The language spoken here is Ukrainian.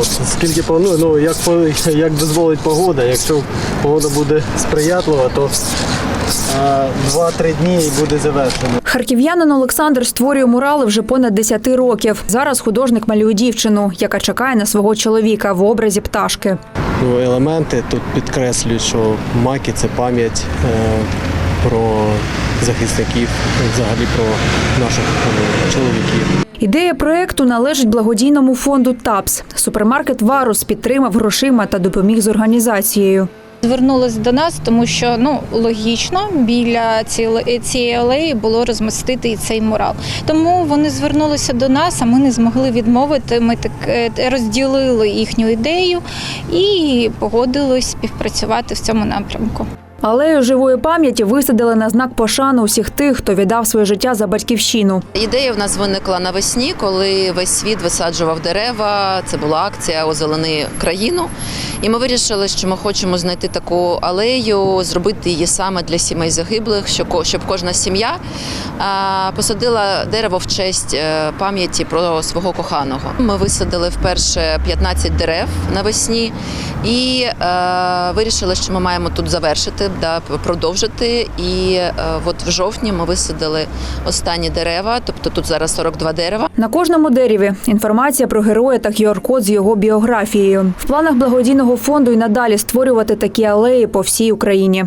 От, скільки планую, ну як, по- як дозволить погода. Якщо погода буде сприятлива, то 2-3 дні і буде завершено. Харків'янин Олександр створює мурали вже понад 10 років. Зараз художник малює дівчину, яка чекає на свого чоловіка в образі пташки. Елементи тут підкреслюють, що маки це пам'ять е, про захисників, взагалі про наших е, чоловіків. Ідея проекту належить благодійному фонду ТАПС. Супермаркет Варус підтримав грошима та допоміг з організацією. Звернулись до нас, тому що ну логічно біля цієї цієї алеї було розмістити і цей мурал. Тому вони звернулися до нас, а ми не змогли відмовити. Ми так е, розділили їхню ідею і погодились співпрацювати в цьому напрямку. Алею живої пам'яті висадили на знак пошани усіх тих, хто віддав своє життя за батьківщину. Ідея в нас виникла навесні, коли весь світ висаджував дерева. Це була акція Озелени країну. І ми вирішили, що ми хочемо знайти таку алею, зробити її саме для сімей загиблих, що щоб кожна сім'я посадила дерево в честь е, пам'яті про свого коханого. Ми висадили вперше 15 дерев навесні і е, вирішили, що ми маємо тут завершити, да, продовжити. І е, от в жовтні ми висадили останні дерева, тобто тут зараз 42 дерева. На кожному дереві інформація про героя та QR-код з його біографією. В планах благодійного фонду і надалі створювати такі алеї по всій Україні.